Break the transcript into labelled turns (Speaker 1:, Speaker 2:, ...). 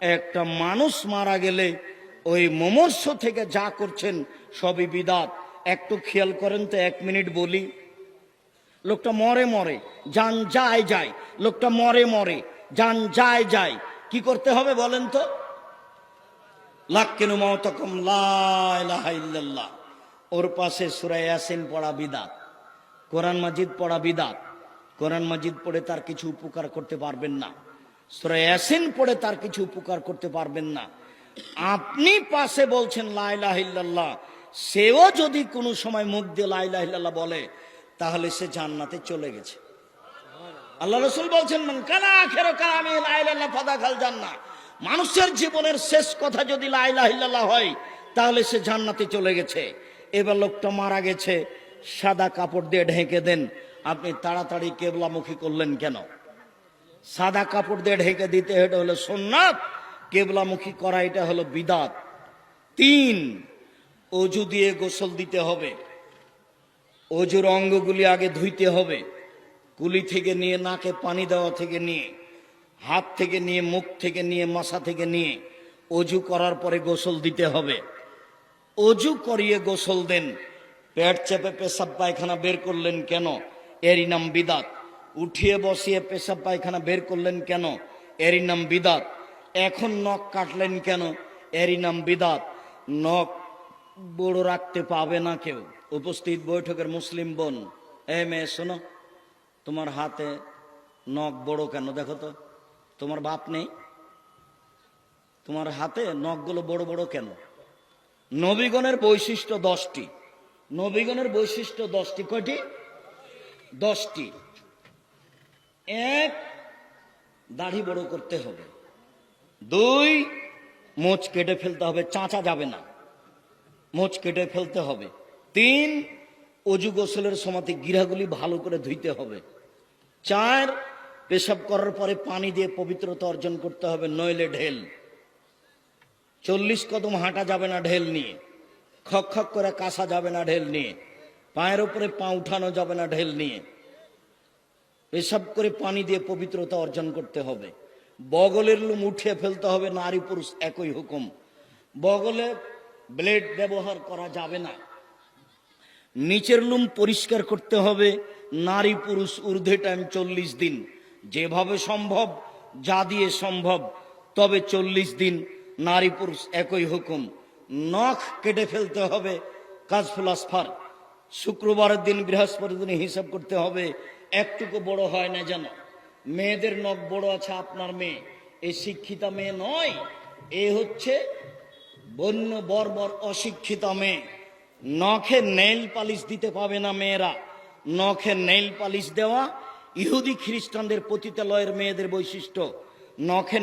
Speaker 1: একটা মানুষ মারা গেলে ওই মমর্ষ থেকে যা করছেন সবই বিদাত। একটু খেয়াল করেন তো, এক মিনিট বলি। লোকটা মরে মরে, যান যায় যায়। লোকটা মরে মরে, যান যায় যায়। কি করতে হবে বলেন তো? লাহ ওর পাশে ইয়াসিন পড়া বিদাত। কোরআন মাজিদ পড়া বিদাত। কোরআন মাজিদ পড়ে তার কিছু উপকার করতে পারবেন না। সুরাই ইয়াসিন পড়ে তার কিছু উপকার করতে পারবেন না। আপনি পাশে বলছেন লাইলাহিল্লাহ সেও যদি কোনো সময় মুখ দিয়ে লাইলাহিল্লাহ বলে, তাহলে সে জান্নাতে চলে গেছে। আল্লাহ রসুল বলছেন, মান কানা আখের কালামে জান্না মানুষের জীবনের শেষ কথা যদি লাইলাহিল্লাহ হয়, তাহলে সে জান্নাতে চলে গেছে। এবার লোকটা মারা গেছে, সাদা কাপড় দিয়ে ঢেকে দেন। আপনি তাড়াতাড়ি কেবলামুখী করলেন কেন? সাদা কাপড় দিয়ে ঢেকে দিতে এটা হলো সোননাথ কেবলামুখী করা, এটা হলো বিদাত। তিন, অজু দিয়ে গোসল দিতে হবে। অজুর অঙ্গগুলি আগে ধুইতে হবে। কুলি থেকে নিয়ে, নাকে পানি দেওয়া থেকে নিয়ে, হাত থেকে নিয়ে, মুখ থেকে নিয়ে, মাথা থেকে নিয়ে অজু করার পরে গোসল দিতে হবে। অজু করিয়ে গোসল দেন। পেট চেপে পেশাব পায়খানা বের করলেন কেন? এরই নাম বিদাত। উঠিয়ে বসিয়ে পেশাব পায়খানা বের করলেন কেন? এরই নাম বিদাত। এখন নখ কাটলেন কেন? এরই নাম বিদাত। নখ বড় রাখতে পাবে না কেউ। উপস্থিত বৈঠকের মুসলিম বোন। এ মেয়ে, শোনো, তোমার হাতে নখ বড় কেন? দেখো তো, তোমার বাপ নেই? তোমার হাতে নখগুলো বড় বড় কেন? নবীগণের বৈশিষ্ট্য দশটি। নবীগণের বৈশিষ্ট্য দশটি। কয়টি? দশটি। এক, দাড়ি বড় করতে হবে। দুই, মোচ কেটে ফেলতে হবে, চাঁচা যাবে না। মোচ কেটে ফেলতে হবে। তিন, অজু গোসলের সমাতে গিরাগুলি ভালো করে ধুইতে হবে। চার, পেশাব করার পরে পানি দিয়ে পবিত্রতা অর্জন করতে হবে, নইলে ঢেল। চল্লিশ কদম হাঁটা যাবে না ঢেল নিয়ে। খক খক করে কাঁসা যাবে না ঢেল নিয়ে। পায়ের উপরে পা উঠানো যাবে না ঢেল নিয়ে। পেশাব করে পানি দিয়ে পবিত্রতা অর্জন করতে হবে। বগলের লুম উঠিয়ে ফেলতে হবে, নারী পুরুষ একই হুকুম। বগলে ব্লেড ব্যবহার করা যাবে না। নিচের লুম পরিষ্কার করতে হবে, নারী পুরুষ ঊর্ধ্বে টাইম চল্লিশ দিন। যেভাবে সম্ভব, যা দিয়ে সম্ভব, তবে চল্লিশ দিন নারী পুরুষ একই হুকুম। নখ কেটে ফেলতে হবে কাজফুল আসফার শুক্রবারের দিন, বৃহস্পতির দিনে হিসাব করতে হবে একটুকু বড় হয় না যেন মেয়েদের নখ বড় আছে আপনার মেয়ে। এই শিক্ষিতা মেয়ে নয়, এ হচ্ছে বন্য, বর্বর, অশিক্ষিত মেয়ে। নখে নেল পালিশ দিতে পাবে না মেয়েরা। নখে নেল পালিশ দেওয়া ইহুদি খ্রিস্টানদের পতিতালয়ের মেয়েদের বৈশিষ্ট্য। নখে